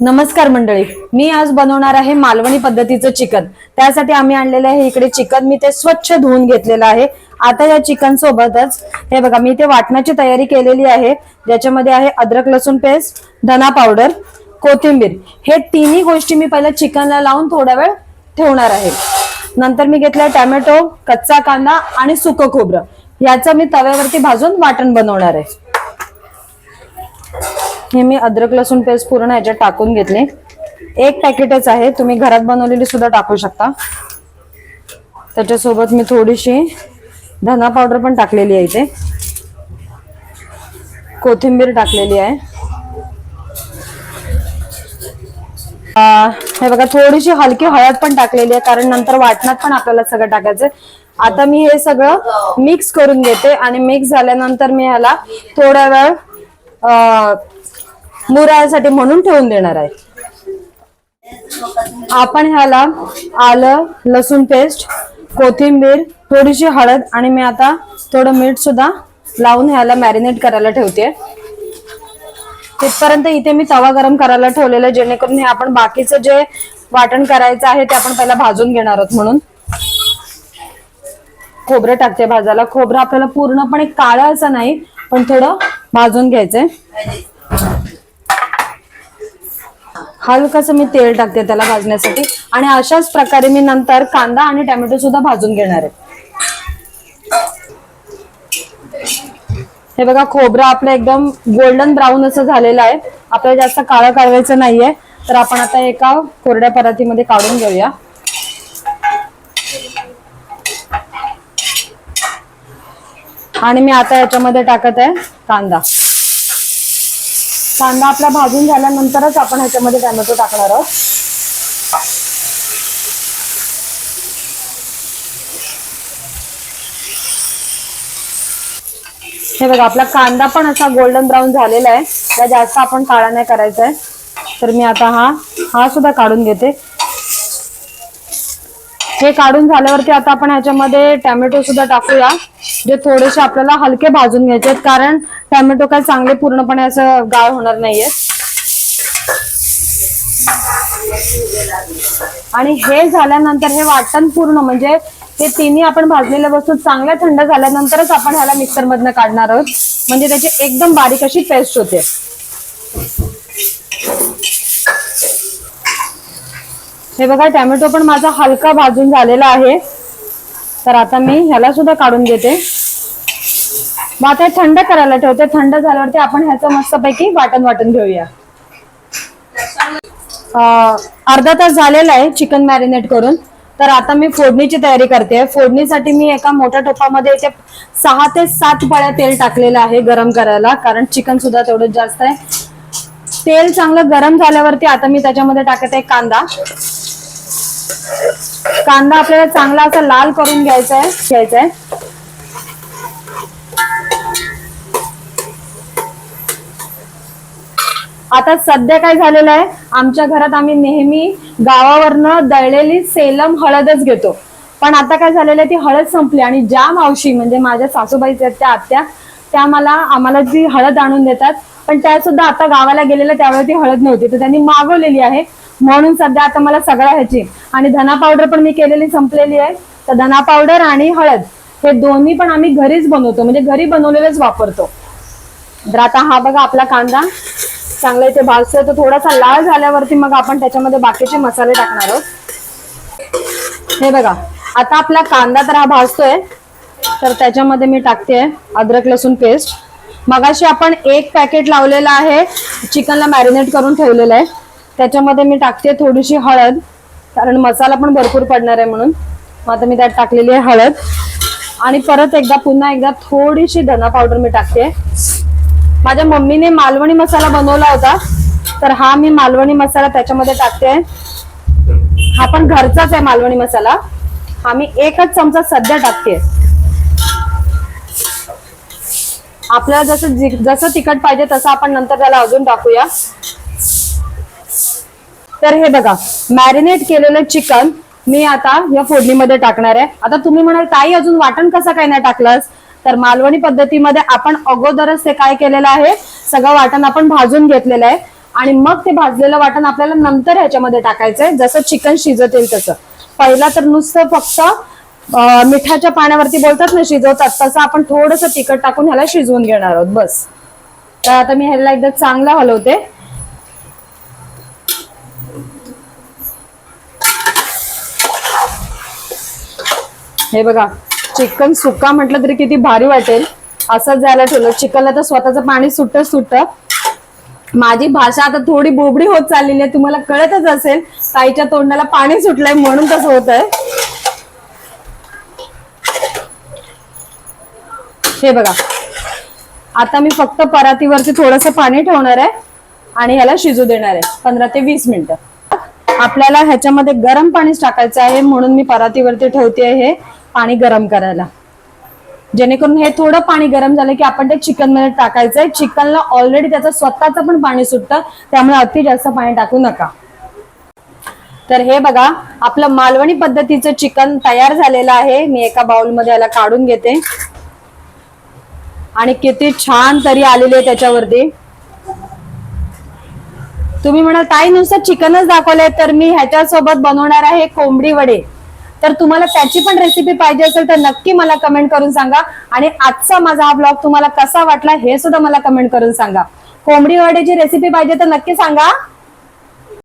नमस्कार मंडळी. मी आज बनवणार आहे मालवणी पद्धतीचं चिकन. त्यासाठी आम्ही आणलेलं आहे इकडे चिकन. मी ते स्वच्छ धुवून घेतलेलं आहे. आता या चिकन सोबतच हे बघा मी ते वाटण्याची तयारी केलेली आहे. ज्याच्यामध्ये आहे अद्रक लसूण पेस्ट धना पावडर कोथिंबीर. हे तिन्ही गोष्टी मी पहिल्या चिकनला लावून थोडा वेळ ठेवणार आहे. नंतर मी घेतला टॅमॅटो कच्चा कांदा आणि सुकं खोबरं. याचं मी तव्यावरती भाजून वाटण बनवणार आहे. हे मी अद्रक लसूण पेस्ट पूर्ण ह्याच्यात टाकून घेतले. एक पॅकेटच आहे. तुम्ही घरात बनवलेली सुद्धा टाकू शकता. त्याच्यासोबत मी थोडीशी धना पावडर पण टाकलेली आहे इथे. कोथिंबीर टाकलेली आहे. हे बघा थोडीशी हलकी हळद पण टाकलेली आहे कारण नंतर वाटणात पण आपल्याला सगळं टाकायचं आता मी हे सगळं मिक्स करून घेते आणि मिक्स झाल्यानंतर मी ह्याला थोडा वेळ मुरासाठी म्हणून ठेवून देणार आहे. आपण ह्याला आलं लसूण पेस्ट कोथिंबीर थोडीशी हळद आणि मी आता थोडं मीठ सुद्धा लावून ह्याला मॅरिनेट करायला ठेवते. तिथपर्यंत इथे मी तवा गरम करायला ठेवलेला आहे, जेणेकरून हे आपण बाकीचं जे वाटण करायचं आहे ते आपण पहिला भाजून घेणार आहोत म्हणून. खोबरं टाकते भाजायला. खोबरं आपल्याला पूर्णपणे काळं असं नाही पण थोडं भाजून घ्यायचंय हलकस मी तेल टाकते त्याला भाजण्यासाठी. आणि अशाच प्रकारे मी नंतर कांदा आणि टोमॅटो सुद्धा भाजून घेणार आहे. हे बघा खोबरं आपलं एकदम गोल्डन ब्राऊन असं झालेलं आहे. आपल्याला जास्त काळं काढवायचं नाहीये. तर आपण आता एका कोरड्या परातीमध्ये काढून घेऊया. आणि मी आता याच्यामध्ये टाकत आहे कांदा. कांदा आपला भाजून झाल्यानंतरच आपण ह्याच्यामध्ये टॅमॅटो टाकणार आहोत. हे बघा आपला कांदा पण असा गोल्डन ब्राऊन झालेला आहे. त्या जास्त आपण काळा नाही करायचा आहे तर मी आता हा हा सुद्धा काढून घेते. हे काढून झाल्यावरती आता आपण ह्याच्यामध्ये टॅमॅटो सुद्धा टाकूया. जे थोडेसे आपल्याला हलके भाजून घ्यायचे आहेत. कारण टॅमॅटो काय चांगले पूर्णपणे असं गाळ होणार नाहीये. आणि हे झाल्यानंतर हे वाटण पूर्ण म्हणजे हे तिन्ही आपण भाजलेल्या वस्तू चांगल्या थंड झाल्यानंतरच आपण ह्याला मिक्सर मधनं काढणार आहोत. म्हणजे त्याची एकदम बारीक अशी पेस्ट होते. हे बघा टॅमॅटो पण माझा हलका भाजून झालेला आहे. तर आता मी ह्याला सुद्धा काढून घेते मग आता हे थंड करायला ठेवते. थंड झाल्यावरती आपण ह्याचं मस्तपैकी वाटण वाटण घेऊया. अर्धा तास झालेला आहे चिकन मॅरिनेट करून. तर आता मी फोडणीची तयारी करते. फोडणीसाठी मी एका मोठ्या टोपामध्ये इथे सहा ते सात पळ्या तेल टाकलेलं आहे गरम करायला. कारण चिकन सुद्धा तेवढंच जास्त आहे. तेल चांगलं गरम झाल्यावरती आता मी त्याच्यामध्ये टाकत आहे कांदा. कांदा आपल्याला चांगला असा लाल करून घ्यायचा आहे घ्यायचा आहे आता सध्या काय झालेलं आहे आमच्या घरात आम्ही नेहमी गावावरनं दळलेली सेलम हळदच घेतो. पण आता काय झालेलं आहे ती हळद संपली आणि ज्या मावशी म्हणजे माझ्या सासूबाईच्या आहेत त्या आत्या त्या मला आम्हाला जी हळद आणून देतात पण त्या सुद्धा आता गावाला गेलेल्या त्यावेळी ती हळद नव्हती. तर त्यांनी मागवलेली आहे. म्हणून सध्या आता मला सगळ्या ह्याची. आणि धना पावडर पण मी केलेली संपलेली आहे. तर धना पावडर आणि हळद हे दोन्ही पण आम्ही घरीच बनवतो. म्हणजे घरी बनवलेलेच वापरतो. तर आता हा बघा आपला कांदा. चांगला इथे भाजतोय. तर थोडासा लाल झाल्यावरती मग आपण त्याच्यामध्ये बाकीचे मसाले टाकणार आहोत. हे बघा. आता आपला कांदा तर हा भाजतोय. तर त्याच्यामध्ये मी टाकते अद्रक लसूण पेस्ट मगाशी आपण एक पॅकेट लावलेलं आहे. चिकनला मॅरिनेट करून ठेवलेलं आहे. त्याच्यामध्ये मी टाकते थोडीशी हळद कारण मसाला पण भरपूर पडणार आहे म्हणून. मग आता मी त्यात टाकलेली आहे हळद. आणि परत एकदा पुन्हा एकदा थोडीशी धना पावडर मी टाकते. माझ्या मम्मीने मालवणी मसाला बनवला होता तर हा मी मालवणी मसाला त्याच्यामध्ये टाकते. हा पण घरचाच आहे मालवणी मसाला. हा मी एकच चमचा सध्या टाकते. आपल्याला जसं जसं तिखट पाहिजे तसं आपण नंतर त्याला अजून टाकूया. तर हे बघा मॅरिनेट केलेलं चिकन मी आता या फोडणीमध्ये टाकणार आहे. आता तुम्ही म्हणाल ताई अजून वाटण कसं काय नाही टाकलंस? तर मालवणी पद्धतीमध्ये आपण अगोदरच ते काय केलेलं आहे सगळं वाटण आपण भाजून घेतलेलं आहे. आणि मग ते भाजलेलं वाटण आपल्याला नंतर ह्याच्यामध्ये टाकायचंय जसं चिकन शिजत येईल तसं. पहिला तर नुसतं फक्त मिठाच्या पाण्यावरती बोलतात ना शिजवतात तसं आपण थोडंसं तिखट टाकून ह्याला शिजवून घेणार आहोत बस. तर आता मी ह्याला एकदा चांगलं हलवते. हे बघा चिकन सुका म्हटलं तरी किती भारी वाटेल. असंच जायला ठेवलं. चिकनला तर स्वतःचं पाणी सुटत सुटत. माझी भाषा आता थोडी बोबडी होत चाललेली आहे. तुम्हाला कळतच असेल ताईच्या तोंडाला पाणी सुटलंय म्हणून तसं होत आहे हे बघा आता मी फक्त परातीवरती थोडस पाणी ठेवणार आहे आणि ह्याला शिजू देणार आहे. पंधरा ते वीस मिनिटं. आपल्याला ह्याच्यामध्ये गरम पाणीच टाकायचं आहे म्हणून मी परातीवरती ठेवते हे. पाणी गरम करायला. जेणेकरून हे थोडं पाणी गरम झालं की आपण ते चिकनमध्ये टाकायचंय. चिकनला ऑलरेडी त्याचं स्वतःचं पण पाणी सुटतं त्यामुळे अति जास्त पाणी टाकू नका. तर हे बघा आपलं मालवणी पद्धतीचं चिकन तयार झालेलं आहे. मी एका बाउलमध्ये याला काढून घेते. आणि किती छान तरी आलेली आहे त्याच्यावरती. तुम्ही म्हणाल ताई नुसतं चिकनच दाखवलंय तर मी ह्याच्यासोबत बनवणार आहे कोंबडी वडे. तर तुम्हाला त्याची पण रेसिपी पाहिजे असेल तर नक्की मला कमेंट करून सांगा. आणि आजचा माझा हा ब्लॉग तुम्हाला कसा वाटला हे सुद्धा मला कमेंट करून सांगा. कोंबडी वड्याची रेसिपी पाहिजे तर नक्की सांगा.